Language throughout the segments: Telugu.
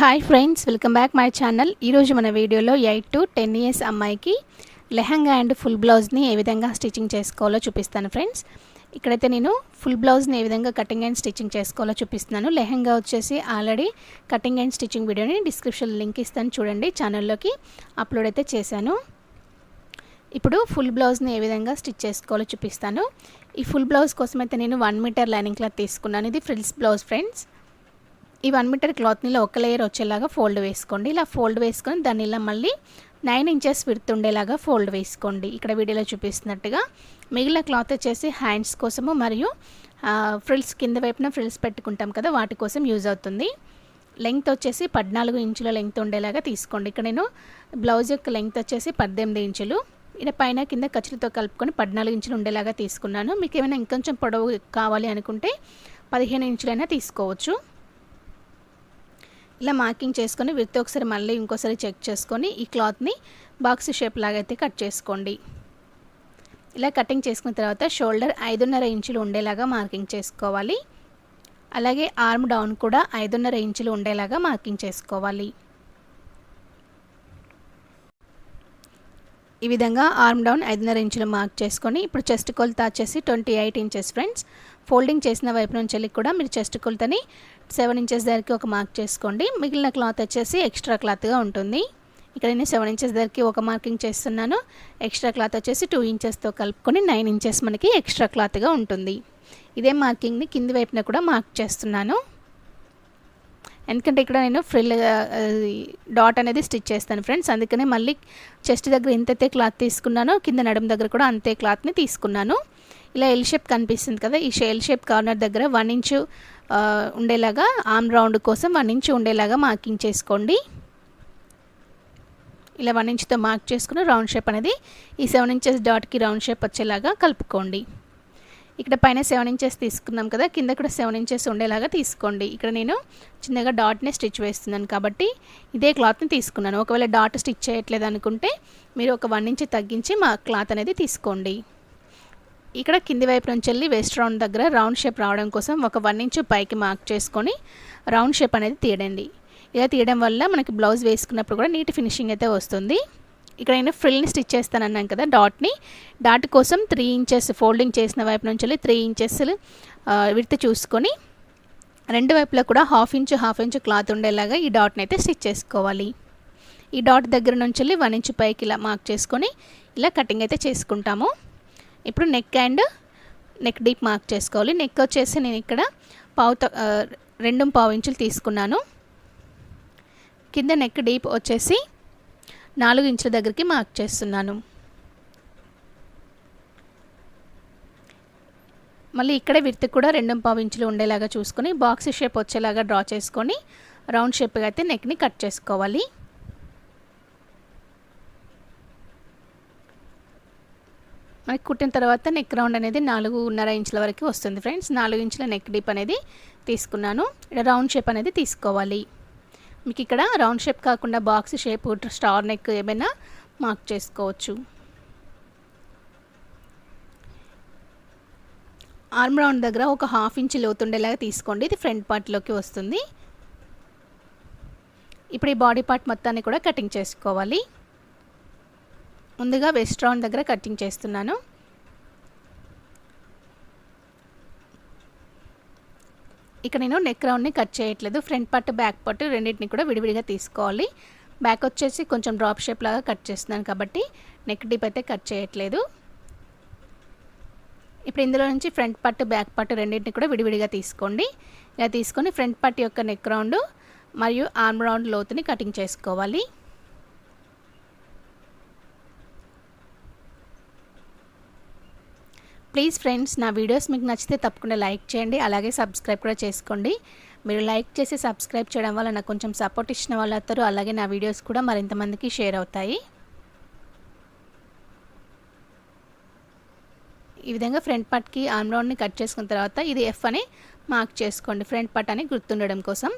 Hi friends welcome back my channel ఈరోజు మన వీడియోలో ఎయిట్ టు టెన్ ఇయర్స్ అమ్మాయికి లెహంగా అండ్ ఫుల్ బ్లౌజ్ని ఏ విధంగా స్టిచ్చింగ్ చేసుకోవాలో చూపిస్తాను ఫ్రెండ్స్ ఇక్కడైతే నేను ఫుల్ బ్లౌజ్ని ఏ విధంగా కటింగ్ అండ్ స్టిచ్చింగ్ చేసుకోవాలో చూపిస్తున్నాను. లెహంగా వచ్చేసి ఆల్రెడీ కటింగ్ అండ్ స్టిచ్చింగ్ వీడియోని డిస్క్రిప్షన్ లింక్ ఇస్తాను చూడండి ఛానల్లోకి అప్లోడ్ అయితే చేశాను. ఇప్పుడు ఫుల్ బ్లౌజ్ని ఏ విధంగా స్టిచ్ చేసుకోవాలో చూపిస్తాను. ఈ ఫుల్ బ్లౌజ్ కోసం అయితే నేను వన్ మీటర్ లైనింగ్ క్లాత్ తీసుకున్నాను. ఇది ఫ్రిల్స్ బ్లౌజ్ ఫ్రెండ్స్ ఈ వన్ మీటర్ క్లాత్ని ఇలా ఒక లేయర్ వచ్చేలాగా ఫోల్డ్ వేసుకోండి. ఇలా ఫోల్డ్ వేసుకొని దాన్ని ఇలా మళ్ళీ నైన్ ఇంచెస్ విడుతుండేలాగా ఫోల్డ్ వేసుకోండి. ఇక్కడ వీడియోలో చూపిస్తున్నట్టుగా మిగిలిన క్లాత్ వచ్చేసి హ్యాండ్స్ కోసము మరియు ఫ్రిల్స్ కింద వైపున ఫ్రిల్స్ పెట్టుకుంటాం కదా వాటి కోసం యూజ్ అవుతుంది. లెంగ్త్ వచ్చేసి పద్నాలుగు ఇంచుల లెంగ్త్ ఉండేలాగా తీసుకోండి. ఇక్కడ నేను బ్లౌజ్ యొక్క లెంగ్త్ వచ్చేసి పద్దెనిమిది ఇంచులు ఇలా పైన కింద ఖర్చులతో కలుపుకొని పద్నాలుగు ఇంచులు ఉండేలాగా తీసుకున్నాను. మీకు ఏమైనా ఇంకొంచెం పొడవు కావాలి అనుకుంటే పదిహేను ఇంచులైనా తీసుకోవచ్చు. ఇలా మార్కింగ్ చేసుకొని విత్ ఒకసారి మళ్ళీ ఇంకోసారి చెక్ చేసుకొని ఈ క్లాత్ని బాక్స్ షేప్ లాగైతే అయితే కట్ చేసుకోండి. ఇలా కటింగ్ చేసుకున్న తర్వాత షోల్డర్ ఐదున్నర ఇంచులు ఉండేలాగా మార్కింగ్ చేసుకోవాలి. అలాగే ఆర్మ్ డౌన్ కూడా ఐదున్నర ఇంచులు ఉండేలాగా మార్కింగ్ చేసుకోవాలి. ఈ విధంగా ఆర్మ్ డౌన్ ఐదున్నర ఇంచులు మార్క్ చేసుకొని ఇప్పుడు చెస్ట్ కొలత వచ్చేసి twenty eight inches friends. Folding చేసిన వైపు నుంచి వెళ్ళి కూడా మీరు చెస్ట్ కొలతని సెవెన్ ఇంచెస్ దగ్గరికి ఒక మార్క్ చేసుకోండి. మిగిలిన క్లాత్ వచ్చేసి ఎక్స్ట్రా క్లాత్గా ఉంటుంది. ఇక్కడ నేను సెవెన్ ఇంచెస్ దగ్గరికి ఒక మార్కింగ్ చేస్తున్నాను. ఎక్స్ట్రా క్లాత్ వచ్చేసి టూ ఇంచెస్తో కలుపుకొని నైన్ ఇంచెస్ మనకి ఎక్స్ట్రా క్లాత్గా ఉంటుంది. ఇదే మార్కింగ్ని కింది వైపున కూడా మార్క్ చేస్తున్నాను. ఎందుకంటే ఇక్కడ నేను ఫ్రిల్ డాట్ అనేది స్టిచ్ చేస్తాను ఫ్రెండ్స్. అందుకనే మళ్ళీ చెస్ట్ దగ్గర ఎంతైతే క్లాత్ తీసుకున్నానో కింద నడుము దగ్గర కూడా అంతే క్లాత్ని తీసుకున్నాను. ఇలా ఎల్ షేప్ కనిపిస్తుంది కదా ఈ ఎల్ షేప్ కార్నర్ దగ్గర వన్ ఇంచు ఉండేలాగా ఆమ్ రౌండ్ కోసం వన్ ఇంచు ఉండేలాగా మార్కింగ్ చేసుకోండి. ఇలా వన్ ఇంచ్తో మార్క్ చేసుకుని రౌండ్ షేప్ అనేది ఈ సెవెన్ ఇంచెస్ డాట్కి రౌండ్ షేప్ వచ్చేలాగా కలుపుకోండి. ఇక్కడ పైన సెవెన్ ఇంచెస్ తీసుకున్నాం కదా కింద కూడా సెవెన్ ఇంచెస్ ఉండేలాగా తీసుకోండి. ఇక్కడ నేను చిన్నగా డాట్ని స్టిచ్ వేస్తున్నాను కాబట్టి ఇదే క్లాత్ని తీసుకున్నాను. ఒకవేళ డాట్ స్టిచ్ చేయట్లేదు అనుకుంటే మీరు ఒక వన్ ఇంచ్ తగ్గించి మా క్లాత్ అనేది తీసుకోండి. ఇక్కడ కింది వైపు నుంచి వెళ్ళి వేస్ట్ రౌండ్ దగ్గర రౌండ్ షేప్ రావడం కోసం ఒక వన్ ఇంచ్ పైకి మార్క్ చేసుకొని రౌండ్ షేప్ అనేది తీయడండి. ఇలా తీయడం వల్ల మనకి బ్లౌజ్ వేసుకున్నప్పుడు కూడా నీట్ ఫినిషింగ్ అయితే వస్తుంది. ఇక్కడ నేను ఫ్రిల్ని స్టిచ్ చేస్తాను అన్నాను కదా డాట్ని. డాట్ కోసం త్రీ ఇంచెస్ ఫోల్డింగ్ చేసిన వైపు నుంచి వెళ్ళి త్రీ ఇంచెస్ విడత చూసుకొని రెండు వైపులా కూడా half inch half inch cloth ఉండేలాగా ఈ డాట్ని అయితే స్టిచ్ చేసుకోవాలి. ఈ డాట్ దగ్గర నుంచి వెళ్ళి వన్ ఇంచు పైకి ఇలా మార్క్ చేసుకొని ఇలా కటింగ్ అయితే చేసుకుంటాము. ఇప్పుడు neck and neck deep mark చేసుకోవాలి. నెక్ వచ్చేసి నేను ఇక్కడ పావు రెండు పావు ఇంచులు తీసుకున్నాను. కింద నెక్ డీప్ వచ్చేసి నాలుగు ఇంచుల దగ్గరికి మార్క్ చేస్తున్నాను. మళ్ళీ ఇక్కడే విర్త్ కూడా రెండు పావు ఇంచులు ఉండేలాగా చూసుకొని బాక్స్ షేప్ వచ్చేలాగా డ్రా చేసుకొని రౌండ్ షేప్గా అయితే నెక్ని కట్ చేసుకోవాలి. మనకి కుట్టిన తర్వాత నెక్ రౌండ్ అనేది నాలుగున్నర ఇంచుల వరకు వస్తుంది ఫ్రెండ్స్. నాలుగు ఇంచుల నెక్ డీప్ అనేది తీసుకున్నాను. ఇక్కడ రౌండ్ షేప్ అనేది తీసుకోవాలి. మీకు ఇక్కడ రౌండ్ షేప్ కాకుండా బాక్స్ షేప్ స్టార్ నెక్ ఏమైనా మార్క్ చేసుకోవచ్చు. ఆర్మ్ రౌండ్ దగ్గర ఒక హాఫ్ ఇంచ్ లోతుండేలాగా తీసుకోండి. ఇది ఫ్రంట్ పార్ట్లోకి వస్తుంది. ఇప్పుడు ఈ బాడీ పార్ట్ మొత్తాన్ని కూడా కటింగ్ చేసుకోవాలి. ముందుగా వెస్ట్ రౌండ్ దగ్గర కటింగ్ చేస్తున్నాను. ఇక్కడ నేను నెక్ రౌండ్ని కట్ చేయట్లేదు. ఫ్రంట్ పార్ట్ బ్యాక్ పార్ట్ రెండింటిని కూడా విడివిడిగా తీసుకోవాలి. బ్యాక్ వచ్చేసి కొంచెం డ్రాప్ షేప్ లాగా కట్ చేస్తున్నాను కాబట్టి నెక్ డీప్ అయితే కట్ చేయట్లేదు. ఇప్పుడు ఇందులో నుంచి ఫ్రంట్ పార్ట్ బ్యాక్ పార్ట్ రెండింటిని కూడా విడివిడిగా తీసుకోండి. ఇలా తీసుకొని ఫ్రంట్ పార్ట్ యొక్క నెక్ రౌండ్ మరియు ఆర్మ్ రౌండ్ లోతుని కటింగ్ చేసుకోవాలి. ప్లీజ్ ఫ్రెండ్స్ నా వీడియోస్ మీకు నచ్చితే తప్పకుండా లైక్ చేయండి. అలాగే సబ్స్క్రైబ్ కూడా చేసుకోండి. మీరు లైక్ చేసి సబ్స్క్రైబ్ చేయడం వల్ల నాకు కొంచెం సపోర్ట్ ఇచ్చిన వాళ్ళు అవుతారు. అలాగే నా వీడియోస్ కూడా మరింత మందికి షేర్ అవుతాయి. ఈ విధంగా ఫ్రంట్ పార్ట్కి ఆర్మ్ రౌండ్ని కట్ చేసుకున్న తర్వాత ఇది ఎఫ్ అని మార్క్ చేసుకోండి. ఫ్రంట్ పార్ట్ అని గుర్తుండడం కోసం.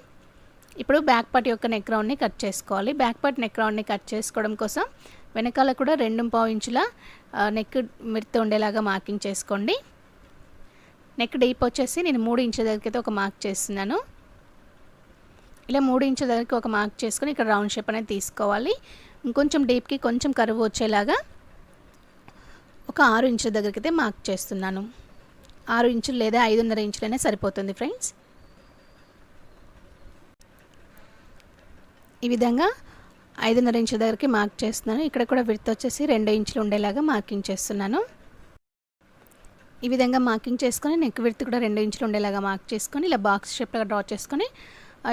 ఇప్పుడు బ్యాక్ పార్ట్ యొక్క నెక్ రౌండ్ని కట్ చేసుకోవాలి. బ్యాక్ పార్ట్ నెక్ రౌండ్ని కట్ చేసుకోవడం కోసం వెనకాల కూడా రెండు పావు ఇంచుల నెక్ మిర్త ఉండేలాగా మార్కింగ్ చేసుకోండి. నెక్ డీప్ వచ్చేసి నేను మూడు ఇంచుల దగ్గరికి ఒక మార్క్ చేస్తున్నాను. ఇలా మూడు ఇంచుల దగ్గరికి ఒక మార్క్ చేసుకొని ఇక్కడ రౌండ్ షేప్ అనేది తీసుకోవాలి. ఇంకొంచెం డీప్కి కొంచెం కరువు వచ్చేలాగా ఒక ఆరు ఇంచుల దగ్గరికి అయితే మార్క్ చేస్తున్నాను. ఆరు ఇంచులు లేదా ఐదున్నర ఇంచులైనా సరిపోతుంది ఫ్రెండ్స్. ఈ విధంగా ఐదున్నర ఇంచుల దగ్గరికి మార్క్ చేస్తున్నాను. ఇక్కడ కూడా విడత వచ్చేసి రెండు ఇంచులు ఉండేలాగా మార్కింగ్ చేస్తున్నాను. ఈ విధంగా మార్కింగ్ చేసుకొని నెక్ విడత కూడా రెండు ఇంచులు ఉండేలాగా మార్క్ చేసుకొని ఇలా బాక్స్ షేప్లో డ్రా చేసుకొని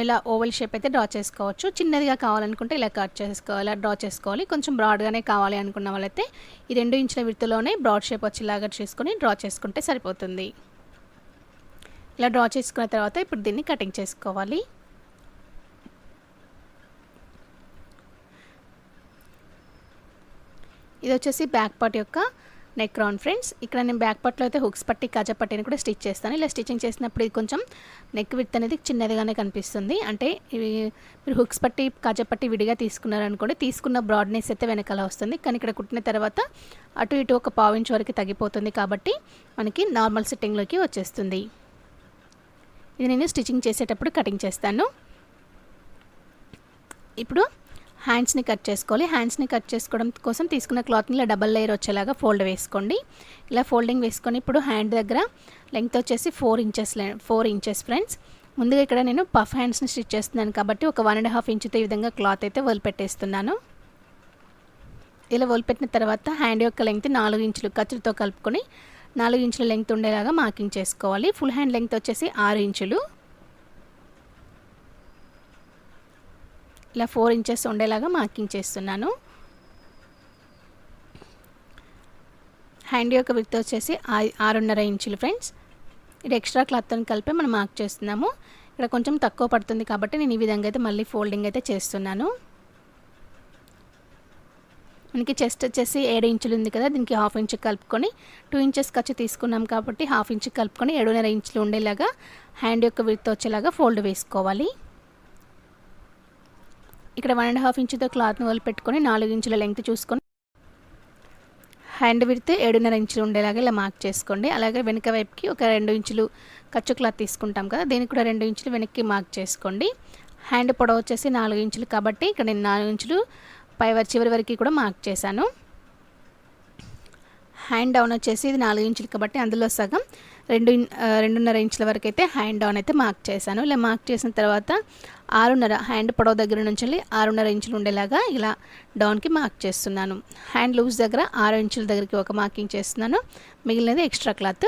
ఇలా ఓవల్ షేప్ అయితే డ్రా చేసుకోవచ్చు. చిన్నదిగా కావాలనుకుంటే ఇలా కట్ చేసుకోవాలి ఇలా డ్రా చేసుకోవాలి. కొంచెం బ్రాడ్గానే కావాలి అనుకున్న వాళ్ళైతే ఈ రెండు ఇంచుల విడతలోనే బ్రాడ్ షేప్ వచ్చేలాగా చేసుకొని డ్రా చేసుకుంటే సరిపోతుంది. ఇలా డ్రా చేసుకున్న తర్వాత ఇప్పుడు దీన్ని కటింగ్ చేసుకోవాలి. ఇది వచ్చేసి బ్యాక్ పార్ట్ యొక్క నెక్ రౌండ్ ఫ్రెండ్స్. ఇక్కడ నేను బ్యాక్ పార్ట్లో అయితే హుక్స్ పట్టి కాజా పట్టిని కూడా స్టిచ్ చేస్తాను. ఇలా స్టిచ్చింగ్ చేసినప్పుడు ఇది కొంచెం నెక్ విత్ అనేది చిన్నదిగానే కనిపిస్తుంది. అంటే ఇవి మీరు హుక్స్ పట్టి కాజా పట్టి విడిగా తీసుకున్నారనుకోండి తీసుకున్న బ్రాడ్నెస్ అయితే వెనకాల వస్తుంది. కానీ ఇక్కడ కుట్టిన తర్వాత అటు ఇటు ఒక పావు ఇంచ్ వరకు తగ్గిపోతుంది కాబట్టి మనకి నార్మల్ సిట్టింగ్లోకి వచ్చేస్తుంది. ఇది నేను స్టిచ్చింగ్ చేసేటప్పుడు కటింగ్ చేస్తాను. ఇప్పుడు హ్యాండ్స్ని కట్ చేసుకోవాలి. హ్యాండ్స్ని కట్ చేసుకోవడం కోసం తీసుకున్న క్లాత్ని ఇలా డబల్ లేయర్ వచ్చేలాగా ఫోల్డ్ వేసుకోండి. ఇలా ఫోల్డింగ్ వేసుకొని ఇప్పుడు హ్యాండ్ దగ్గర లెంగ్త్ వచ్చేసి four inches four inches friends ముందుగా ఇక్కడ నేను పఫ్ హ్యాండ్స్ని స్టిచ్ చేస్తున్నాను కాబట్టి ఒక వన్ అండ్ హాఫ్ ఇంచుతో ఈ విధంగా క్లాత్ అయితే వదిలిపెట్టేస్తున్నాను ఇలా వదిలిపెట్టిన తర్వాత హ్యాండ్ యొక్క లెంగ్త్ నాలుగు ఇంచులు ఖర్చులతో కలుపుకొని నాలుగు ఇంచుల లెంగ్త్ ఉండేలాగా మార్కింగ్ చేసుకోవాలి. ఫుల్ హ్యాండ్ లెంగ్త్ వచ్చేసి ఆరు ఇంచులు ఇలా ఫోర్ ఇంచెస్ ఉండేలాగా మార్కింగ్ చేస్తున్నాను. హ్యాండ్ యొక్క విత్ వచ్చేసి ఆరున్నర ఇంచులు ఫ్రెండ్స్ ఇది ఎక్స్ట్రా క్లాత్తో కలిపి మనం మార్క్ చేస్తున్నాము. ఇక్కడ కొంచెం తక్కువ పడుతుంది కాబట్టి నేను ఈ విధంగా అయితే మళ్ళీ ఫోల్డింగ్ అయితే చేస్తున్నాను. మనకి చెస్ట్ వచ్చేసి ఏడు ఇంచులు ఉంది కదా దీనికి హాఫ్ ఇంచ్ కలుపుకొని టూ ఇంచెస్ ఖర్చు తీసుకున్నాం కాబట్టి హాఫ్ ఇంచ్ కలుపుకొని ఏడున్నర ఇంచులు ఉండేలాగా హ్యాండ్ యొక్క విత్ వచ్చేలాగా ఫోల్డ్ వేసుకోవాలి. ఇక్కడ వన్ అండ్ హాఫ్ ఇంచుతో క్లాత్ని వదిలిపెట్టుకొని నాలుగు ఇంచుల లెంగ్త్ చూసుకొని హ్యాండ్ విడితే ఏడున్నర ఇంచులు ఉండేలాగా ఇలా మార్క్ చేసుకోండి. అలాగే వెనుక వైపుకి ఒక రెండు ఇంచులు ఖర్చు క్లాత్ తీసుకుంటాం కదా దీనికి కూడా రెండు ఇంచులు వెనక్కి మార్క్ చేసుకోండి. హ్యాండ్ పొడవు వచ్చేసి నాలుగు ఇంచులు కాబట్టి ఇక్కడ నేను నాలుగు ఇంచులు పై చివరి వరకు కూడా మార్క్ చేశాను. హ్యాండ్ డౌన్ వచ్చేసి ఇది నాలుగు ఇంచులు కాబట్టి అందులో సగం రెండు రెండున్నర ఇంచుల వరకు అయితే హ్యాండ్ డౌన్ అయితే మార్క్ చేశాను. ఇలా మార్క్ చేసిన తర్వాత ఆరున్నర హ్యాండ్ పొడవు దగ్గర నుంచి వెళ్ళి ఆరున్నర ఇంచులు ఉండేలాగా ఇలా డౌన్కి మార్క్ చేస్తున్నాను. హ్యాండ్ లూజ్ దగ్గర ఆరు ఇంచుల దగ్గరికి ఒక మార్కింగ్ చేస్తున్నాను. మిగిలినది ఎక్స్ట్రా క్లాత్.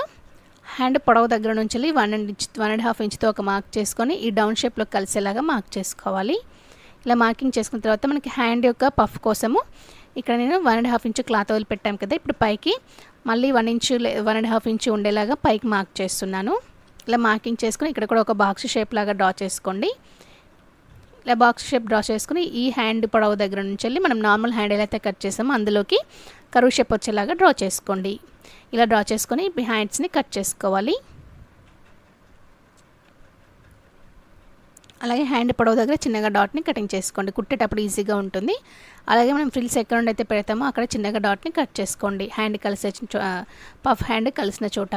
హ్యాండ్ పొడవు దగ్గర నుంచి వెళ్ళి one and inch one and half ఇంచ్తో ఒక మార్క్ చేసుకొని ఈ డౌన్ షేప్లో కలిసేలాగా మార్క్ చేసుకోవాలి. ఇలా మార్కింగ్ చేసుకున్న తర్వాత మనకి హ్యాండ్ యొక్క పఫ్ కోసము ఇక్కడ నేను one and half inch cloth వదిలి పెట్టాము కదా ఇప్పుడు పైకి మళ్ళీ one inch one and half inch ఉండేలాగా పైకి మార్క్ చేస్తున్నాను. ఇలా మార్కింగ్ చేసుకుని ఇక్కడ కూడా ఒక బాక్స్ షేప్ లాగా డ్రా చేసుకోండి. ఇలా బాక్స్ షేప్ డ్రా చేసుకుని ఈ హ్యాండ్ పొడవు దగ్గర నుంచి వెళ్ళి మనం నార్మల్ హ్యాండ్ ఎలా అయితే కట్ చేసామో అందులోకి కరువు షేప్ వచ్చేలాగా డ్రా చేసుకోండి. ఇలా డ్రా చేసుకొని హ్యాండ్స్ని కట్ చేసుకోవాలి. అలాగే హ్యాండ్ పొడవు దగ్గర చిన్నగా డాట్ని కటింగ్ చేసుకోండి. కుట్టేటప్పుడు ఈజీగా ఉంటుంది. అలాగే మనం ఫ్రిల్స్ ఎక్కడ నుండి అయితే పెడతామో అక్కడ చిన్నగా డాట్ని కట్ చేసుకోండి. హ్యాండ్ కలిసే పఫ్ హ్యాండ్ కలిసిన చోట.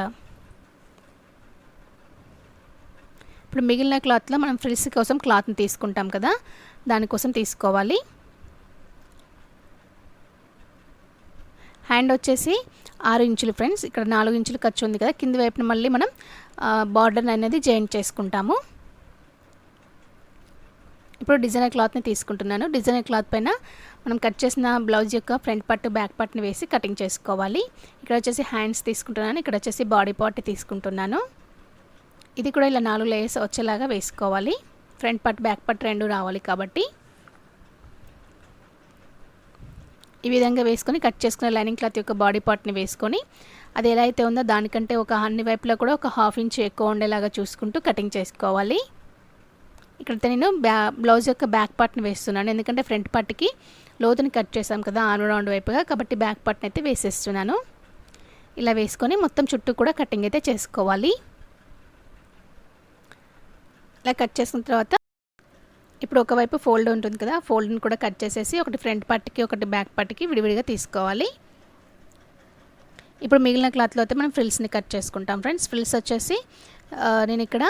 ఇప్పుడు మిగిలిన క్లాత్లో మనం ఫ్రిల్స్ కోసం క్లాత్ని తీసుకుంటాం కదా దానికోసం తీసుకోవాలి. హ్యాండ్ వచ్చేసి ఆరు ఇంచులు ఫ్రెండ్స్ ఇక్కడ నాలుగు ఇంచులు ఖర్చు ఉంది కదా కింది వైపున మళ్ళీ మనం బార్డర్ అనేది జాయింట్ చేసుకుంటాము. ఇప్పుడు డిజైనర్ క్లాత్ని తీసుకుంటున్నాను. డిజైనర్ క్లాత్ పైన మనం కట్ చేసిన బ్లౌజ్ యొక్క ఫ్రంట్ పట్టు బ్యాక్ పట్టుని వేసి కటింగ్ చేసుకోవాలి. ఇక్కడ వచ్చేసి హ్యాండ్స్ తీసుకుంటున్నాను ఇక్కడ వచ్చేసి బాడీ పార్ట్ తీసుకుంటున్నాను. ఇది కూడా ఇలా నాలుగు లేయర్స్ వచ్చేలాగా వేసుకోవాలి. ఫ్రంట్ పట్ బ్యాక్ పట్ రెండు రావాలి కాబట్టి. ఈ విధంగా వేసుకొని కట్ చేసుకున్న లైనింగ్ క్లాత్ యొక్క బాడీ పార్ట్ని వేసుకొని అది ఎలా అయితే ఉందో దానికంటే ఒక అన్ని వైపులో కూడా ఒక హాఫ్ ఇంచ్ ఎక్కువ ఉండేలాగా చూసుకుంటూ కటింగ్ చేసుకోవాలి. ఇక్కడ నేను బ్యా బ్లౌజ్ యొక్క బ్యాక్ పార్ట్ని వేస్తున్నాను. ఎందుకంటే ఫ్రంట్ పార్ట్కి లోతుని కట్ చేసాం కదా ఆన్ రౌండ్ వైపుగా. కాబట్టి బ్యాక్ పార్ట్ని అయితే వేసేస్తున్నాను. ఇలా వేసుకొని మొత్తం చుట్టూ కూడా కటింగ్ అయితే చేసుకోవాలి. ఇలా కట్ చేసిన తర్వాత ఇప్పుడు ఒకవైపు ఫోల్డ్ ఉంటుంది కదా ఫోల్డ్ని కూడా కట్ చేసేసి ఒకటి ఫ్రంట్ పార్ట్కి ఒకటి బ్యాక్ పార్ట్కి విడివిడిగా తీసుకోవాలి. ఇప్పుడు మిగిలిన క్లాత్లో అయితే మనం ఫ్రిల్స్ని కట్ చేసుకుంటాం ఫ్రెండ్స్. ఫ్రిల్స్ వచ్చేసి నేను ఇక్కడ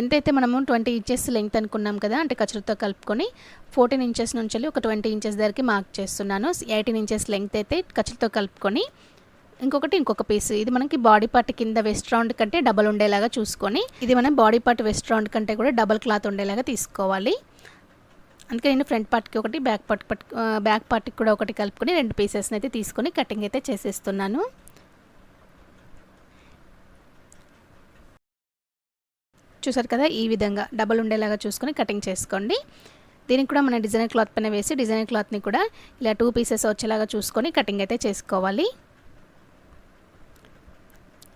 ఎంతైతే మనము ట్వంటీ ఇంచెస్ లెంగ్త్ అనుకున్నాం కదా అంటే ఖర్చులతో కలుపుకొని ఫోర్టీన్ ఇంచెస్ నుంచి ఒక ట్వంటీ ఇంచెస్ దగ్గరికి మార్క్ చేస్తున్నాను. ఎయిటీన్ ఇంచెస్ లెంగ్త్ అయితే ఖర్చులతో కలుపుకొని ఇంకొకటి ఇంకొక పీస్ ఇది మనకి బాడీ పార్ట్ కింద వెస్ట్ రౌండ్ కంటే డబల్ ఉండేలాగా చూసుకొని ఇది మనం బాడీ పార్ట్ వెస్ట్ రౌండ్ కంటే కూడా డబల్ క్లాత్ ఉండేలాగా తీసుకోవాలి. అందుకే నేను ఫ్రంట్ పార్ట్కి ఒకటి బ్యాక్ పార్ట్ పట్ బ్యాక్ పార్ట్కి కూడా ఒకటి కలుపుకొని రెండు పీసెస్ని అయితే తీసుకొని కటింగ్ అయితే చేసేస్తున్నాను. చూసారు కదా ఈ విధంగా డబల్ ఉండేలాగా చూసుకొని కటింగ్ చేసుకోండి. దీనికి కూడా మన డిజైన్ క్లాత్ పైన వేసి డిజైన్ క్లాత్ని కూడా ఇలా టూ పీసెస్ వచ్చేలాగా చూసుకొని కటింగ్ అయితే చేసుకోవాలి.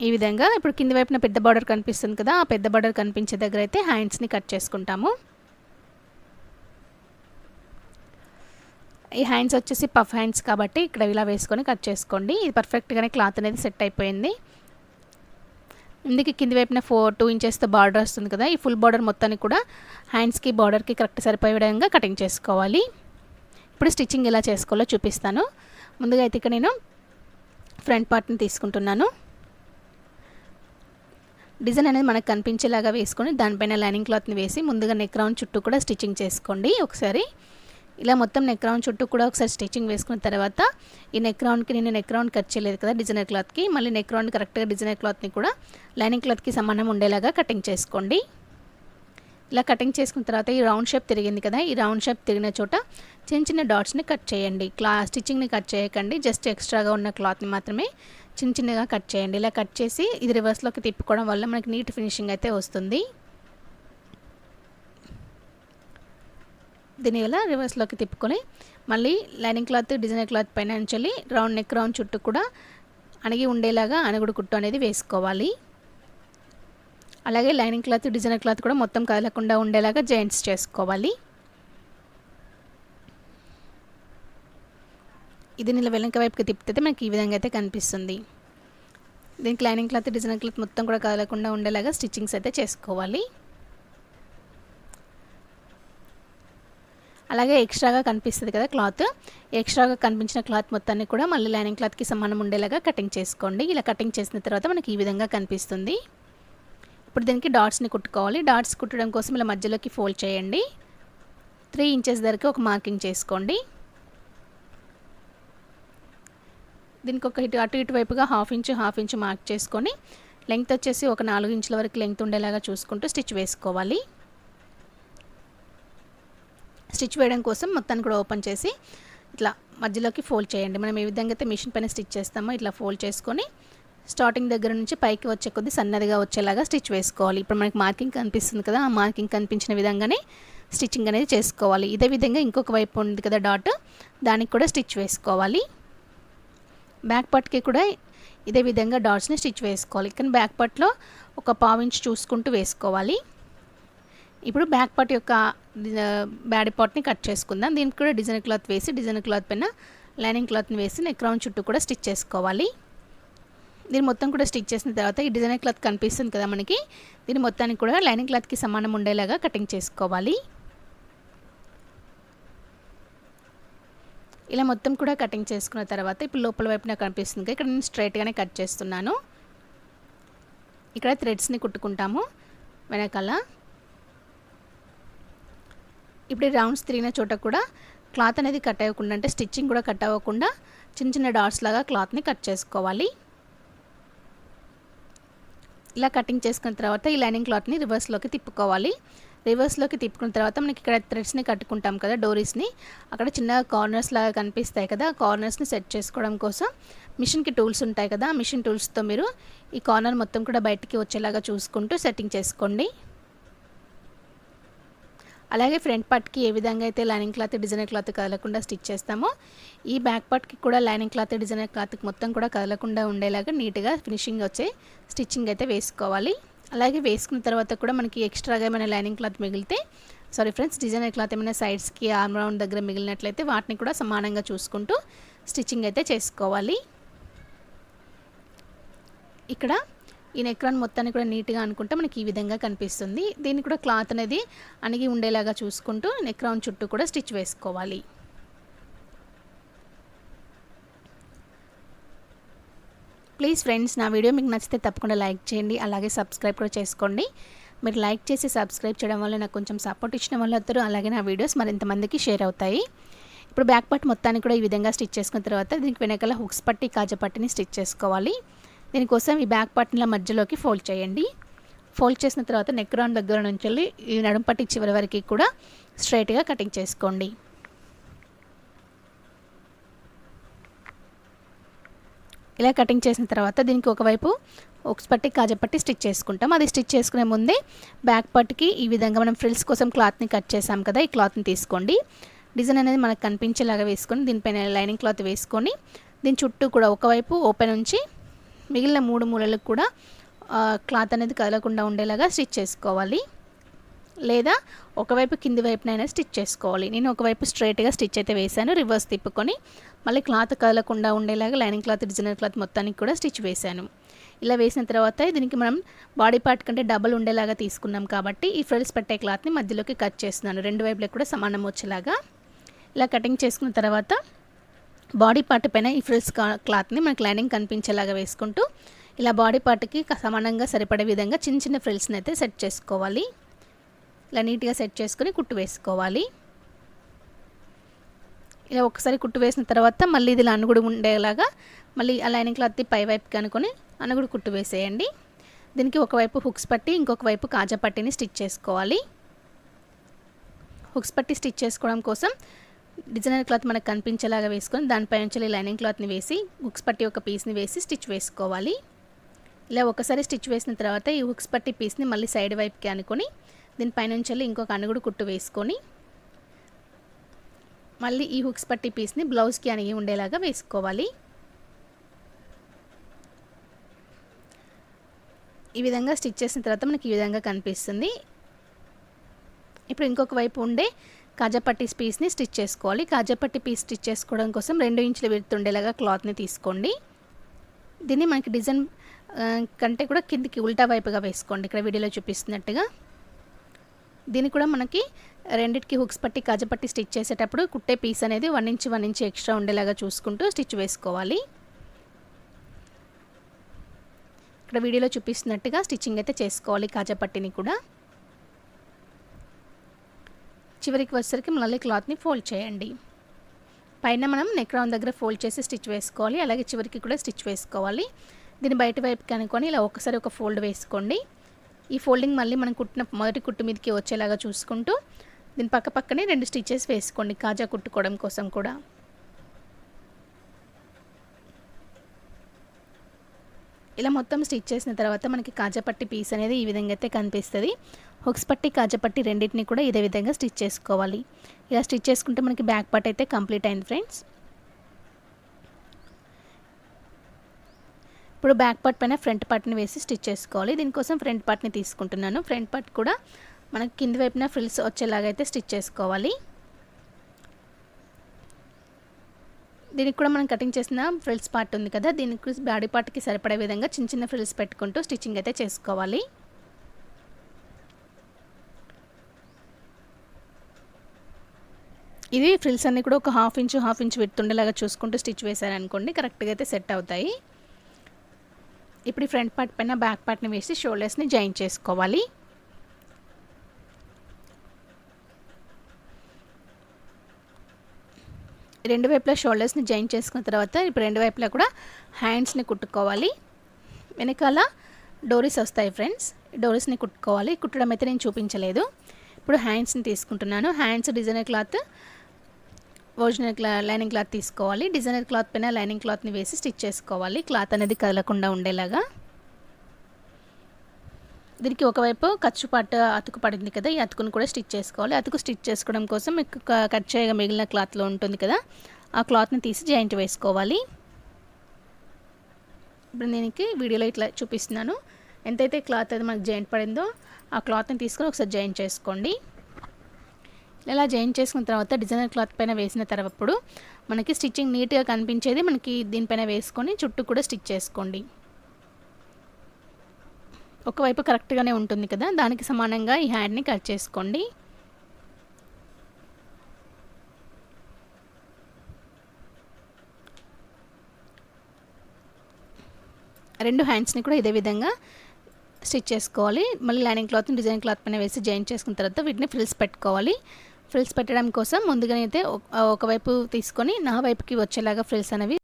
ఈ విధంగా ఇప్పుడు కింది వైపున పెద్ద బార్డర్ కనిపిస్తుంది కదా ఆ పెద్ద బార్డర్ కనిపించే దగ్గర అయితే హ్యాండ్స్ని కట్ చేసుకుంటాము. ఈ హ్యాండ్స్ వచ్చేసి పఫ్ హ్యాండ్స్ కాబట్టి ఇక్కడ ఇలా వేసుకొని కట్ చేసుకోండి. ఇది పర్ఫెక్ట్గానే క్లాత్ అనేది సెట్ అయిపోయింది. ఇందుకు కింది వైపున ఫోర్ టూ ఇంచెస్తో బార్డర్ వస్తుంది కదా ఈ ఫుల్ బార్డర్ మొత్తాన్ని కూడా హ్యాండ్స్కి బార్డర్కి కరెక్ట్ సరిపోయే విధంగా కటింగ్ చేసుకోవాలి. ఇప్పుడు స్టిచ్చింగ్ ఎలా చేసుకోవాలో చూపిస్తాను. ముందుగా అయితే ఇక్కడ నేను ఫ్రంట్ పార్ట్ని తీసుకుంటున్నాను. డిజైన్ అనేది మనకు కనిపించేలాగా వేసుకొని దానిపైన లైనింగ్ క్లాత్ని వేసి ముందుగా నెక్ రౌండ్ చుట్టూ కూడా స్టిచ్చింగ్ చేసుకోండి ఒకసారి. ఇలా మొత్తం నెక్ రౌండ్ చుట్టూ కూడా ఒకసారి స్టిచ్చింగ్ వేసుకున్న తర్వాత ఈ నెక్ రౌండ్కి నేను నెక్ రౌండ్ కట్ చేయలేదు కదా డిజైనర్ క్లాత్కి మళ్ళీ నెక్ రౌండ్ కరెక్ట్గా డిజైనర్ క్లాత్ని కూడా లైనింగ్ క్లాత్కి సమానం ఉండేలాగా కటింగ్ చేసుకోండి. ఇలా కటింగ్ చేసుకున్న తర్వాత ఈ రౌండ్ షేప్ తిరిగింది కదా ఈ రౌండ్ షేప్ తిరిగిన చోట చిన్న చిన్న డాట్స్ని కట్ చేయండి. క్లా స్టిచ్చింగ్ని కట్ చేయకండి జస్ట్ ఎక్స్ట్రాగా ఉన్న క్లాత్ని మాత్రమే చిన్న చిన్నగా కట్ చేయండి. ఇలా కట్ చేసి ఇది రివర్స్లోకి తిప్పుకోవడం వల్ల మనకి నీట్ ఫినిషింగ్ అయితే వస్తుంది. దీని ఇలా రివర్స్లోకి తిప్పుకొని మళ్ళీ లైనింగ్ క్లాత్ డిజైనర్ క్లాత్ పైన నుంచి రౌండ్ నెక్ రౌండ్ చుట్టూ కూడా అణిగి ఉండేలాగా అణగుడు కుట్టు అనేది వేసుకోవాలి. అలాగే లైనింగ్ క్లాత్ డిజైనర్ క్లాత్ కూడా మొత్తం కదలకుండా ఉండేలాగా జాయింట్స్ చేసుకోవాలి. ఇది నీళ్ళ వెనక వైపుకి తిప్పితే మనకి ఈ విధంగా అయితే కనిపిస్తుంది. దీనికి లైనింగ్ క్లాత్ డిజైనర్ క్లాత్ మొత్తం కూడా కదలకుండా ఉండేలాగా స్టిచ్చింగ్స్ అయితే చేసుకోవాలి. అలాగే ఎక్స్ట్రాగా కనిపిస్తుంది కదా క్లాత్. ఎక్స్ట్రాగా కనిపించిన క్లాత్ మొత్తాన్ని కూడా మళ్ళీ లైనింగ్ క్లాత్కి సమానం ఉండేలాగా కటింగ్ చేసుకోండి. ఇలా కటింగ్ చేసిన తర్వాత మనకి ఈ విధంగా కనిపిస్తుంది. ఇప్పుడు దీనికి డాట్స్ని కుట్టుకోవాలి. డాట్స్ కుట్టడం కోసం ఇలా మధ్యలోకి ఫోల్డ్ చేయండి. త్రీ ఇంచెస్ ధరకు ఒక మార్కింగ్ చేసుకోండి. దీనికి ఒక ఇటు అటు ఇటు వైపుగా half inch half inch mark చేసుకొని లెంగ్త్ వచ్చేసి ఒక నాలుగు ఇంచుల వరకు లెంగ్త్ ఉండేలాగా చూసుకుంటూ స్టిచ్ వేసుకోవాలి. స్టిచ్ వేయడం కోసం మొత్తాన్ని కూడా ఓపెన్ చేసి ఇట్లా మధ్యలోకి ఫోల్డ్ చేయండి. మనం ఏ విధంగా అయితే మిషన్ పైన స్టిచ్ చేస్తామో ఇట్లా ఫోల్డ్ చేసుకొని స్టార్టింగ్ దగ్గర నుంచి పైకి వచ్చే కొద్ది సన్నదిగా వచ్చేలాగా స్టిచ్ వేసుకోవాలి. ఇప్పుడు మనకి మార్కింగ్ కనిపిస్తుంది కదా ఆ మార్కింగ్ కనిపించిన విధంగానే స్టిచ్చింగ్ అనేది చేసుకోవాలి. ఇదే విధంగా ఇంకొక వైపు ఉంది కదా డాట్ దానికి కూడా స్టిచ్ వేసుకోవాలి. బ్యాక్ పార్ట్కి కూడా ఇదే విధంగా డాట్స్ని స్టిచ్ వేసుకోవాలి. కానీ బ్యాక్ పార్ట్లో ఒక పావు చూసుకుంటూ వేసుకోవాలి. ఇప్పుడు బ్యాక్ పార్ట్ యొక్క బ్యాడీ పార్ట్ని కట్ చేసుకుందాం. దీనికి కూడా డిజైన్ క్లాత్ వేసి డిజైన్ క్లాత్ పైన లైనింగ్ క్లాత్ని వేసి నెక్ రౌండ్ చుట్టూ కూడా స్టిచ్ చేసుకోవాలి. దీని మొత్తం కూడా స్టిచ్ చేసిన తర్వాత ఈ డిజైన్ క్లాత్ కనిపిస్తుంది కదా మనకి. దీని మొత్తానికి కూడా లైనింగ్ క్లాత్కి సమానం ఉండేలాగా కటింగ్ చేసుకోవాలి. ఇలా మొత్తం కూడా కటింగ్ చేసుకున్న తర్వాత ఇప్పుడు లోపల వైపున కనిపిస్తుంది ఇక్కడ నేను స్ట్రైట్గానే కట్ చేస్తున్నాను. ఇక్కడ థ్రెడ్స్ని కుట్టుకుంటాము వెనకాల. ఇప్పుడు రౌండ్స్ తిరిగిన చోట కూడా క్లాత్ అనేది కట్ అవ్వకుండా అంటే స్టిచ్చింగ్ కూడా కట్ అవ్వకుండా చిన్న చిన్న డాట్స్ లాగా క్లాత్ని కట్ చేసుకోవాలి. ఇలా కటింగ్ చేసుకున్న తర్వాత ఈ లైనింగ్ క్లాత్ని రివర్స్లోకి తిప్పుకోవాలి. రివర్స్లోకి తిప్పుకున్న తర్వాత మనకి ఇక్కడ థ్రెడ్స్ని కట్టుకుంటాం కదా డోరీస్ని. అక్కడ చిన్న కార్నర్స్ లాగా కనిపిస్తాయి కదా కార్నర్స్ని సెట్ చేసుకోవడం కోసం మిషన్కి టూల్స్ ఉంటాయి కదా మిషన్ టూల్స్తో మీరు ఈ కార్నర్ మొత్తం కూడా బయటికి వచ్చేలాగా చూసుకుంటూ సెట్టింగ్ చేసుకోండి. అలాగే ఫ్రంట్ పార్ట్కి ఏ విధంగా అయితే లైనింగ్ క్లాత్ డిజైనర్ క్లాత్ కదలకుండా స్టిచ్ చేస్తామో ఈ బ్యాక్ పార్ట్కి కూడా లైనింగ్ క్లాత్ డిజైనర్ క్లాత్కి మొత్తం కూడా కదలకుండా ఉండేలాగా నీట్గా ఫినిషింగ్ వచ్చే స్టిచ్చింగ్ అయితే వేసుకోవాలి. అలాగే వేసుకున్న తర్వాత కూడా మనకి ఎక్స్ట్రాగా ఏమైనా లైనింగ్ క్లాత్ మిగిలితే సారీ ఫ్రెండ్స్ డిజైనర్ క్లాత్ ఏమైనా సైడ్స్కి ఆర్మ్ రౌండ్ దగ్గర మిగిలినట్లయితే వాటిని కూడా సమానంగా చూసుకుంటూ స్టిచ్చింగ్ అయితే చేసుకోవాలి. ఇక్కడ ఈ నెక్రాన్ మొత్తాన్ని కూడా నీట్గా అనుకుంటే మనకి ఈ విధంగా కనిపిస్తుంది. దీన్ని కూడా క్లాత్ అనేది అణిగి ఉండేలాగా చూసుకుంటూ నెక్రాన్ చుట్టూ కూడా స్టిచ్ వేసుకోవాలి. ప్లీజ్ ఫ్రెండ్స్ నా వీడియో మీకు నచ్చితే తప్పకుండా లైక్ చేయండి అలాగే సబ్స్క్రైబ్ కూడా చేసుకోండి. మీరు లైక్ చేసి సబ్స్క్రైబ్ చేయడం వల్ల నాకు కొంచెం సపోర్ట్ ఇచ్చిన వాళ్ళు అవుతారు అలాగే నా వీడియోస్ మరింతమందికి షేర్ అవుతాయి. ఇప్పుడు బ్యాక్ పార్ట్ మొత్తాన్ని కూడా ఈ విధంగా స్టిచ్ చేసుకున్న తర్వాత దీనికి వెనకాల హుక్స్ పట్టి కాజ పట్టిని స్టిచ్ చేసుకోవాలి. దీనికోసం ఈ బ్యాక్ పార్ట్ని మధ్యలోకి ఫోల్డ్ చేయండి. ఫోల్డ్ చేసిన తర్వాత నెక్ రౌండ్ దగ్గర నుంచి వెళ్ళి ఈ నడుం పట్టి చివరి వరకు కూడా స్ట్రైట్గా కటింగ్ చేసుకోండి. ఇలా కటింగ్ చేసిన తర్వాత దీనికి ఒకవైపు ఒక్స్ పట్టి కాజపట్టి స్టిచ్ చేసుకుంటాం. అది స్టిచ్ చేసుకునే ముందే బ్యాక్ పట్టికి ఈ విధంగా మనం ఫ్రిల్స్ కోసం క్లాత్ని కట్ చేసాం కదా ఈ క్లాత్ని తీసుకోండి. డిజైన్ అనేది మనకు కనిపించేలాగా వేసుకొని దీనిపైన లైనింగ్ క్లాత్ వేసుకొని దీని చుట్టూ కూడా ఒకవైపు ఓపెన్ ఉంచి మిగిలిన మూడు మూలలకు కూడా క్లాత్ అనేది కదలకుండా ఉండేలాగా స్టిచ్ చేసుకోవాలి. లేదా ఒకవైపు కింది వైపునైనా స్టిచ్ చేసుకోవాలి. నేను ఒకవైపు స్ట్రైట్గా స్టిచ్ అయితే వేశాను రివర్స్ తిప్పుకొని మళ్ళీ క్లాత్ కదలకుండా ఉండేలాగా లైనింగ్ క్లాత్ డిజైనర్ క్లాత్ మొత్తానికి కూడా స్టిచ్ వేశాను. ఇలా వేసిన తర్వాత దీనికి మనం బాడీ పార్ట్ కంటే డబల్ ఉండేలాగా తీసుకున్నాం కాబట్టి ఈ ఫ్రిల్స్ పెట్టే క్లాత్ని మధ్యలోకి కట్ చేస్తున్నాను. రెండు వైపులకు కూడా సమానం వచ్చేలాగా ఇలా కటింగ్ చేసుకున్న తర్వాత బాడీ పార్ట్ పైన ఈ ఫ్రిల్స్ క్లాత్ని మనకి లైనింగ్ కనిపించేలాగా వేసుకుంటూ ఇలా బాడీ పార్ట్కి సమానంగా సరిపడే విధంగా చిన్న చిన్న ఫ్రిల్స్ని అయితే సెట్ చేసుకోవాలి. ఇలా నీట్గా సెట్ చేసుకొని కుట్టు వేసుకోవాలి. ఇలా ఒకసారి కుట్టు వేసిన తర్వాత మళ్ళీ ఇది అనుగుడు ఉండేలాగా మళ్ళీ ఆ లైనింగ్ క్లాత్ పై వైపుకి అనుకొని అనుగుడు కుట్టు వేసేయండి. దీనికి ఒకవైపు హుక్స్ పట్టి ఇంకొక వైపు కాజా పట్టిని స్టిచ్ చేసుకోవాలి. హుక్స్ పట్టి స్టిచ్ చేసుకోవడం కోసం డిజైనర్ క్లాత్ మనకు కనిపించేలాగా వేసుకొని దానిపై నుంచి లైనింగ్ క్లాత్ని వేసి హుక్స్ పట్టి ఒక పీస్ని వేసి స్టిచ్ వేసుకోవాలి. ఇలా ఒకసారి స్టిచ్ వేసిన తర్వాత ఈ హుక్స్ పట్టి పీస్ని మళ్ళీ సైడ్ వైపుకి అనుకొని దీని పైనుంచి వెళ్ళి ఇంకొక అనుగుడు కుట్టు వేసుకొని మళ్ళీ ఈ హుక్స్ పట్టి పీస్ని బ్లౌజ్కి అణిగి ఉండేలాగా వేసుకోవాలి. ఈ విధంగా స్టిచ్ చేసిన తర్వాత మనకి ఈ విధంగా కనిపిస్తుంది. ఇప్పుడు ఇంకొక వైపు ఉండే కాజాపట్టి పీస్ని స్టిచ్ చేసుకోవాలి. కాజాపట్టి పీస్ స్టిచ్ చేసుకోవడం కోసం రెండు ఇంచుల విడుతుండేలాగా క్లాత్ని తీసుకోండి. దీన్ని మనకి డిజైన్ కంటే కూడా కిందికి ఉల్టా వైపుగా వేసుకోండి. ఇక్కడ వీడియోలో చూపిస్తున్నట్టుగా. దీన్ని కూడా మనకి రెండిటికి హుక్స్ పట్టి కాజపట్టి స్టిచ్ చేసేటప్పుడు కుట్టే పీస్ అనేది one inch one inch extra ఉండేలాగా చూసుకుంటూ స్టిచ్ వేసుకోవాలి. ఇక్కడ వీడియోలో చూపిస్తున్నట్టుగా స్టిచ్చింగ్ అయితే చేసుకోవాలి కాజపట్టిని కూడా. చివరికి వచ్చేసరికి మళ్ళీ క్లాత్ని ఫోల్డ్ చేయండి. పైన మనం నెక్ రౌండ్ దగ్గర ఫోల్డ్ చేసి స్టిచ్ వేసుకోవాలి అలాగే చివరికి కూడా స్టిచ్ వేసుకోవాలి. దీన్ని బయట వైపుకి అనుకొని ఇలా ఒకసారి ఒక ఫోల్డ్ వేసుకోండి. ఈ ఫోల్డింగ్ మళ్ళీ మనం కుట్టిన మొదటి కుట్టు మీదకి వచ్చేలాగా చూసుకుంటూ దీని పక్క పక్కనే రెండు స్టిచెస్ వేసుకోండి కాజా కుట్టుకోవడం కోసం కూడా. ఇలా మొత్తం స్టిచ్ చేసిన తర్వాత మనకి కాజాపట్టి పీస్ అనేది ఈ విధంగా అయితే కనిపిస్తుంది. హుక్స్ పట్టి కాజాపట్టి రెండింటిని కూడా ఇదే విధంగా స్టిచ్ చేసుకోవాలి. ఇలా స్టిచ్ చేసుకుంటే మనకి బ్యాక్ పార్ట్ అయితే కంప్లీట్ అయింది ఫ్రెండ్స్. ఇప్పుడు బ్యాక్ పార్ట్ పైన ఫ్రంట్ పార్ట్ని వేసి స్టిచ్ చేసుకోవాలి. దీనికోసం ఫ్రంట్ పార్ట్ని తీసుకుంటున్నాను. ఫ్రంట్ పార్ట్ కూడా మనకి కింది వైపున ఫ్రిల్స్ వచ్చేలాగా అయితే స్టిచ్ చేసుకోవాలి. దీనికి కూడా మనం కటింగ్ చేసిన ఫ్రిల్స్ పార్ట్ ఉంది కదా దీనికి బాడీ పార్ట్కి సరిపడే విధంగా చిన్న చిన్న ఫ్రిల్స్ పెట్టుకుంటూ స్టిచ్చింగ్ అయితే చేసుకోవాలి. ఇది ఫ్రిల్స్ అన్నీ కూడా ఒక హాఫ్ ఇంచు హాఫ్ ఇంచ్ పెడుతుండేలాగా చూసుకుంటూ స్టిచ్ వేశారనుకోండి కరెక్ట్గా అయితే సెట్ అవుతాయి. ఇప్పుడు ఈ ఫ్రంట్ పార్ట్ పైన బ్యాక్ పార్ట్ని వేసి షోల్డర్స్ని జాయిన్ చేసుకోవాలి. రెండు వైపులా షోల్డర్స్ని జాయిన్ చేసుకున్న తర్వాత ఇప్పుడు రెండు వైపులా కూడా హ్యాండ్స్ని కుట్టుకోవాలి. వెనకాల డోరీస్ వస్తాయి ఫ్రెండ్స్. డోరీస్ని కుట్టుకోవాలి. కుట్టడం అయితే నేను చూపించలేదు. ఇప్పుడు హ్యాండ్స్ని తీసుకుంటున్నాను. Hands designer cloth original cloth lining cloth తీసుకోవాలి. డిజైనర్ క్లాత్ పైన లైనింగ్ క్లాత్ని వేసి స్టిచ్ చేసుకోవాలి. క్లాత్ అనేది కదలకుండా ఉండేలాగా. దీనికి ఒకవైపు ఖర్చు పట్ట అతుకు పడింది కదా ఈ అతుకును కూడా స్టిచ్ చేసుకోవాలి. అతుకు స్టిచ్ చేసుకోవడం కోసం మీకు కట్ చేయగా మిగిలిన క్లాత్లో ఉంటుంది కదా ఆ క్లాత్ని తీసి జాయింట్ వేసుకోవాలి. ఇప్పుడు దీనికి వీడియోలో ఇట్లా చూపిస్తున్నాను. ఎంతైతే క్లాత్ అయితే మనకు జాయింట్ పడిందో ఆ క్లాత్ని తీసుకొని ఒకసారి జాయింట్ చేసుకోండి. ఇలా జాయిన్ చేసుకున్న తర్వాత డిజైనర్ క్లాత్ పైన వేసిన తర్వాత మనకి స్టిచ్చింగ్ నీట్గా కనిపించేది మనకి దీనిపైన వేసుకొని చుట్టూ కూడా స్టిచ్ చేసుకోండి. ఒకవైపు కరెక్ట్గానే ఉంటుంది కదా దానికి సమానంగా ఈ హ్యాండ్ని కట్ చేసుకోండి. రెండు హ్యాండ్స్ని కూడా ఇదే విధంగా స్టిచ్ చేసుకోవాలి. మళ్ళీ లైనింగ్ క్లాత్ని డిజైన్ క్లాత్ పైన వేసి జాయిన్ చేసుకున్న తర్వాత వీటిని ఫ్రిల్స్ పెట్టుకోవాలి. ఫ్రిల్స్ పెట్టడం కోసం ముందుగానైతే ఒక- ఒకవైపు తీసుకొని నా వైపుకి వచ్చేలాగా ఫ్రిల్స్ అనేవి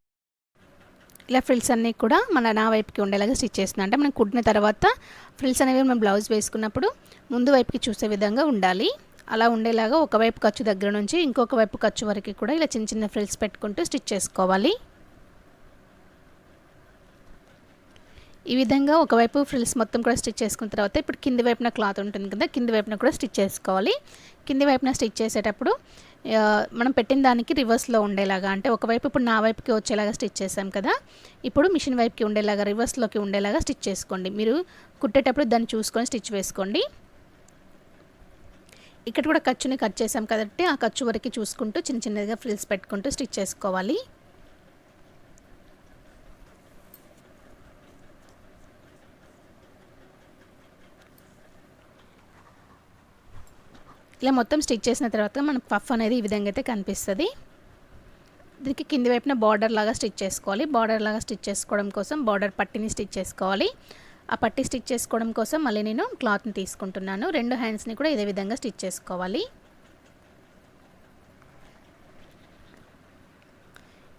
ఇలా ఫ్రిల్స్ అన్నీ కూడా మన నా వైపుకి ఉండేలాగా స్టిచ్ చేస్తున్నాం. అంటే మనం కుట్టిన తర్వాత ఫ్రిల్స్ అనేవి మనం బ్లౌజ్ వేసుకున్నప్పుడు ముందు వైపుకి చూసే విధంగా ఉండాలి. అలా ఉండేలాగా ఒకవైపు ఖర్చు దగ్గర నుంచి ఇంకొక వైపు ఖర్చు వరకు కూడా ఇలా చిన్న చిన్న ఫ్రిల్స్ పెట్టుకుంటూ స్టిచ్ చేసుకోవాలి. ఈ విధంగా ఒకవైపు ఫ్రిల్స్ మొత్తం కూడా స్టిచ్ చేసుకున్న తర్వాత ఇప్పుడు కింది వైపున క్లాత్ ఉంటుంది కదా కింది వైపున కూడా స్టిచ్ చేసుకోవాలి. కింది వైపున స్టిచ్ చేసేటప్పుడు మనం పెట్టిన దానికి రివర్స్లో ఉండేలాగా అంటే ఒకవైపు ఇప్పుడు నా వైపుకి వచ్చేలాగా స్టిచ్ చేసాం కదా ఇప్పుడు మిషన్ వైపుకి ఉండేలాగా రివర్స్లోకి ఉండేలాగా స్టిచ్ చేసుకోండి. మీరు కుట్టేటప్పుడు దాన్ని చూసుకొని స్టిచ్ వేసుకోండి. ఇక్కడ కూడా ఖర్చుని కట్ చేసాం కాబట్టి ఆ ఖర్చు వరకు చూసుకుంటూ చిన్న చిన్నగా ఫ్రిల్స్ పెట్టుకుంటూ స్టిచ్ చేసుకోవాలి. ఇలా మొత్తం స్టిచ్ చేసిన తర్వాత మన పఫ్ అనేది ఈ విధంగా అయితే కనిపిస్తుంది. దీనికి కింది వైపున బార్డర్ లాగా స్టిచ్ చేసుకోవాలి. బార్డర్ లాగా స్టిచ్ చేసుకోవడం కోసం బార్డర్ పట్టిని స్టిచ్ చేసుకోవాలి. ఆ పట్టి స్టిచ్ చేసుకోవడం కోసం మళ్ళీ నేను క్లాత్ని తీసుకుంటున్నాను. రెండు హ్యాండ్స్ని కూడా ఇదే విధంగా స్టిచ్ చేసుకోవాలి.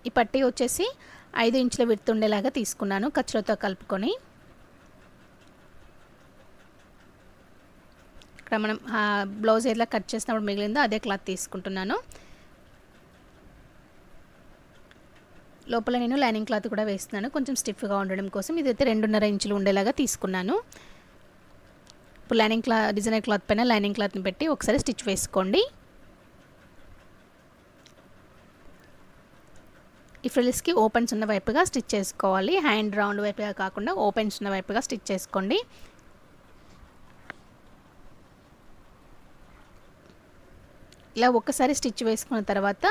ఈ పట్టి వచ్చేసి ఐదు ఇంచుల విడుతుండేలాగా తీసుకున్నాను. ఖర్చులతో కలుపుకొని. ఇక్కడ మనం బ్లౌజ్ ఎలా కట్ చేసినప్పుడు మిగిలిందో అదే క్లాత్ తీసుకుంటున్నాను. లోపల నేను లైనింగ్ క్లాత్ కూడా వేస్తున్నాను. కొంచెం స్టిఫ్గా ఉండడం కోసం ఇదైతే రెండున్నర ఇంచులు ఉండేలాగా తీసుకున్నాను. ఇప్పుడు లైనింగ్ క్లా డిజైనర్ క్లాత్ పైన లైనింగ్ క్లాత్ని పెట్టి ఒకసారి స్టిచ్ వేసుకోండి. ఈ ఫ్రిల్స్కి ఓపెన్స్ ఉన్న వైపుగా స్టిచ్ చేసుకోవాలి. హ్యాండ్ రౌండ్ వైపుగా కాకుండా ఓపెన్స్ ఉన్న వైపుగా స్టిచ్ చేసుకోండి. ఇలా ఒక్కసారి స్టిచ్ వేసుకున్న తర్వాత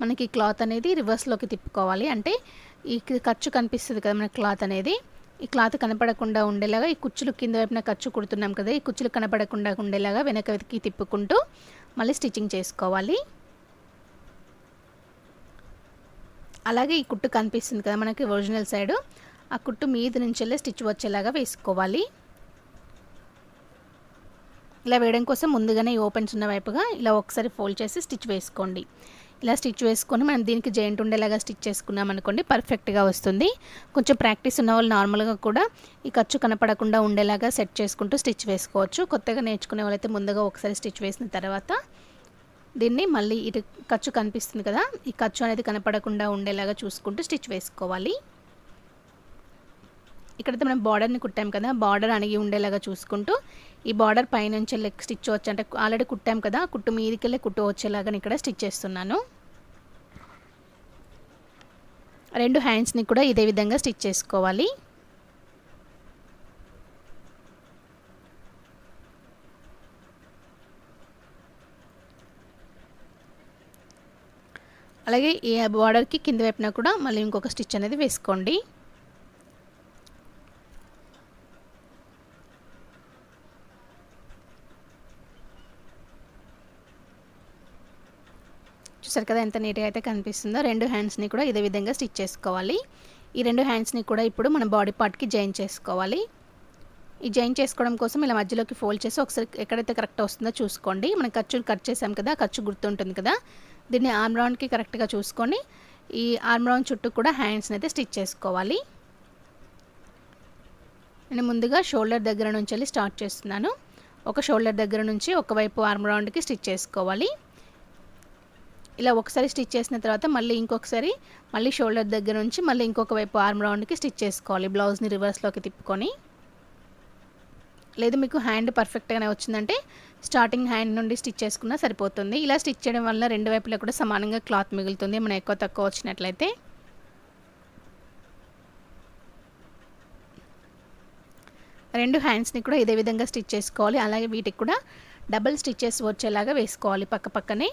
మనకి క్లాత్ అనేది రివర్స్లోకి తిప్పుకోవాలి. అంటే ఈ ఖర్చు కనిపిస్తుంది కదా మన క్లాత్ అనేది. ఈ క్లాత్ కనపడకుండా ఉండేలాగా ఈ కుచ్చులు కింద వైపున ఖర్చు కుడుతున్నాం కదా ఈ కుచ్చులు కనపడకుండా ఉండేలాగా వెనకకి తిప్పుకుంటూ మళ్ళీ స్టిచ్చింగ్ చేసుకోవాలి. అలాగే ఈ కుట్టు కనిపిస్తుంది కదా మనకి ఒరిజినల్ సైడు. ఆ కుట్టు మీద నుంచి వెళ్ళి స్టిచ్ వచ్చేలాగా వేసుకోవాలి. ఇలా వేయడం కోసం ముందుగానే ఈ ఓపెన్స్ ఉన్న వైపుగా ఇలా ఒకసారి ఫోల్డ్ చేసి స్టిచ్ వేసుకోండి. ఇలా స్టిచ్ వేసుకొని మనం దీనికి జాయింట్ ఉండేలాగా స్టిచ్ చేసుకున్నాం అనుకోండి పర్ఫెక్ట్గా వస్తుంది. కొంచెం ప్రాక్టీస్ ఉన్న వాళ్ళు నార్మల్గా కూడా ఈ ఖర్చు కనపడకుండా ఉండేలాగా సెట్ చేసుకుంటూ స్టిచ్ వేసుకోవచ్చు. కొత్తగా నేర్చుకునే వాళ్ళైతే ముందుగా ఒకసారి స్టిచ్ వేసిన తర్వాత దీన్ని మళ్ళీ ఇటు ఖర్చు కనిపిస్తుంది కదా ఈ ఖర్చు అనేది కనపడకుండా ఉండేలాగా చూసుకుంటూ స్టిచ్ వేసుకోవాలి. ఇక్కడైతే మనం బార్డర్ని కుట్టాం కదా బార్డర్ అణిగి ఉండేలాగా చూసుకుంటూ ఈ బార్డర్ పైనుంచి లెగ్ స్టిచ్ వచ్చి అంటే ఆల్రెడీ కుట్టాం కదా కుట్టు మీదికెళ్ళి కుట్టు వచ్చేలాగా ఇక్కడ స్టిచ్ చేస్తున్నాను. రెండు హ్యాండ్స్ని కూడా ఇదే విధంగా స్టిచ్ చేసుకోవాలి. అలాగే ఈ బార్డర్కి కింద వైపున కూడా మళ్ళీ ఇంకొక స్టిచ్ అనేది వేసుకోండి. చూసారు కదా ఎంత నీట్గా అయితే కనిపిస్తుందో. రెండు హ్యాండ్స్ని కూడా ఇదే విధంగా స్టిచ్ చేసుకోవాలి. ఈ రెండు హ్యాండ్స్ని కూడా ఇప్పుడు మన బాడీ పార్ట్కి జాయిన్ చేసుకోవాలి. ఈ జాయిన్ చేసుకోవడం కోసం ఇలా మధ్యలోకి ఫోల్డ్ చేసి ఒకసారి ఎక్కడైతే కరెక్ట్ వస్తుందో చూసుకోండి. మనం ఖర్చు కట్ చేసాం కదా ఖర్చు గుర్తుంటుంది కదా. దీన్ని ఆర్మ్ రౌండ్కి కరెక్ట్గా చూసుకొని ఈ ఆర్మ్ రౌండ్ చుట్టూ కూడా హ్యాండ్స్ని అయితే స్టిచ్ చేసుకోవాలి. నేను ముందుగా షోల్డర్ దగ్గర నుంచి వెళ్ళి స్టార్ట్ చేస్తున్నాను. ఒక షోల్డర్ దగ్గర నుంచి ఒకవైపు ఆర్మ్ రౌండ్కి స్టిచ్ చేసుకోవాలి. ఇలా ఒకసారి స్టిచ్ చేసిన తర్వాత మళ్ళీ ఇంకొకసారి మళ్ళీ షోల్డర్ దగ్గర నుంచి మళ్ళీ ఇంకొక వైపు ఆర్మ్ రౌండ్కి స్టిచ్ చేసుకోవాలి. బ్లౌజ్ని రివర్స్లోకి తిప్పుకొని. లేదు మీకు హ్యాండ్ పర్ఫెక్ట్గానే వచ్చిందంటే స్టార్టింగ్ హ్యాండ్ నుండి స్టిచ్ చేసుకున్నా సరిపోతుంది. ఇలా స్టిచ్ చేయడం వల్ల రెండు వైపులా కూడా సమానంగా క్లాత్ మిగులుతుంది. మనం ఎక్కువ తక్కువ వచ్చినట్లయితే. రెండు హ్యాండ్స్ని కూడా ఇదే విధంగా స్టిచ్ చేసుకోవాలి. అలాగే వీటికి కూడా డబుల్ స్టిచ్చెస్ వచ్చేలాగా వేసుకోవాలి పక్క పక్కనే.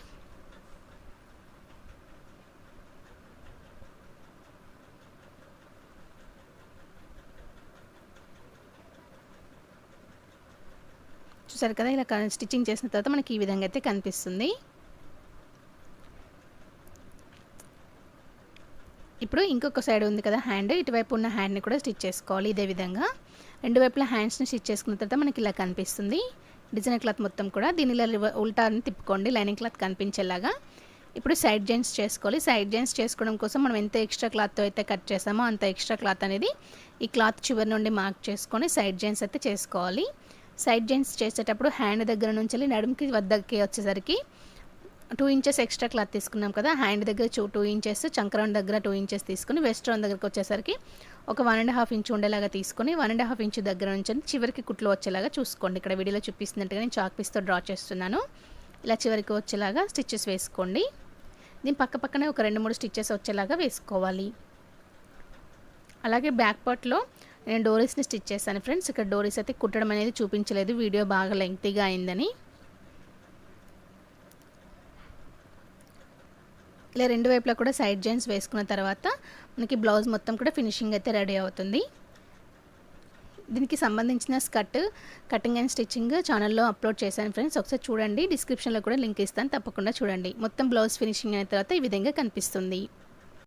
చూసారు కదా ఇలా స్టిచ్చింగ్ చేసిన తర్వాత మనకి ఈ విధంగా అయితే కనిపిస్తుంది. ఇప్పుడు ఇంకొక సైడ్ ఉంది కదా హ్యాండ్ ఇటువైపు ఉన్న హ్యాండ్ని కూడా స్టిచ్ చేసుకోవాలి ఇదే విధంగా. రెండు వైపులా హ్యాండ్స్ని స్టిచ్ చేసుకున్న తర్వాత మనకి ఇలా కనిపిస్తుంది. డిజైన్ క్లాత్ మొత్తం కూడా దీనిలో ఇలా ఉల్టాని తిప్పుకోండి లైనింగ్ క్లాత్ కనిపించేలాగా. ఇప్పుడు సైడ్ జాయింట్స్ చేసుకోవాలి. సైడ్ జాయింట్స్ చేసుకోవడం కోసం మనం ఎంత ఎక్స్ట్రా క్లాత్తో అయితే కట్ చేసామో అంత ఎక్స్ట్రా క్లాత్ అనేది ఈ క్లాత్ చివరి నుండి మార్క్ చేసుకొని సైడ్ జాయింట్స్ అయితే చేసుకోవాలి. సైడ్ జాయింట్స్ చేసేటప్పుడు హ్యాండ్ దగ్గర నుంచి వెళ్ళి నడుముకి వద్దకి వచ్చేసరికి టూ ఇంచెస్ ఎక్స్ట్రా క్లాత్ తీసుకున్నాం కదా హ్యాండ్ దగ్గర టూ టూ ఇంచెస్ చంకరం దగ్గర టూ ఇంచెస్ తీసుకుని వెస్ట్ రౌండ్ దగ్గరకు వచ్చేసరికి ఒక వన్ అండ్ హాఫ్ ఇంచ్ ఉండేలాగా తీసుకొని వన్ అండ్ హాఫ్ ఇంచ్ దగ్గర నుంచి చివరికి కుట్లు వచ్చేలాగా చూసుకోండి. ఇక్కడ వీడియోలో చూపిస్తున్నట్టుగా నేను చాక్ పీస్తో డ్రా చేస్తున్నాను. ఇలా చివరికి వచ్చేలాగా స్టిచ్చెస్ వేసుకోండి. దీని పక్క పక్కనే ఒక రెండు మూడు స్టిచ్చెస్ వచ్చేలాగా వేసుకోవాలి. అలాగే బ్యాక్ పార్ట్లో నేను డోరీస్ని స్టిచ్ చేశాను ఫ్రెండ్స్. ఇక్కడ డోరీస్ అయితే కుట్టడం అనేది చూపించలేదు. వీడియో బాగా లెంగ్తీగా అయిందని. ఇలా రెండు వైపులా కూడా సైడ్ జాయింట్స్ వేసుకున్న తర్వాత మనకి బ్లౌజ్ మొత్తం కూడా ఫినిషింగ్ అయితే రెడీ అవుతుంది. దీనికి సంబంధించిన స్కర్ట్ కటింగ్ అండ్ స్టిచ్చింగ్ ఛానల్లో అప్లోడ్ చేశాను ఫ్రెండ్స్. ఒకసారి చూడండి. డిస్క్రిప్షన్లో కూడా లింక్ ఇస్తాను. తప్పకుండా చూడండి. మొత్తం బ్లౌజ్ ఫినిషింగ్ అయిన తర్వాత ఈ విధంగా కనిపిస్తుంది.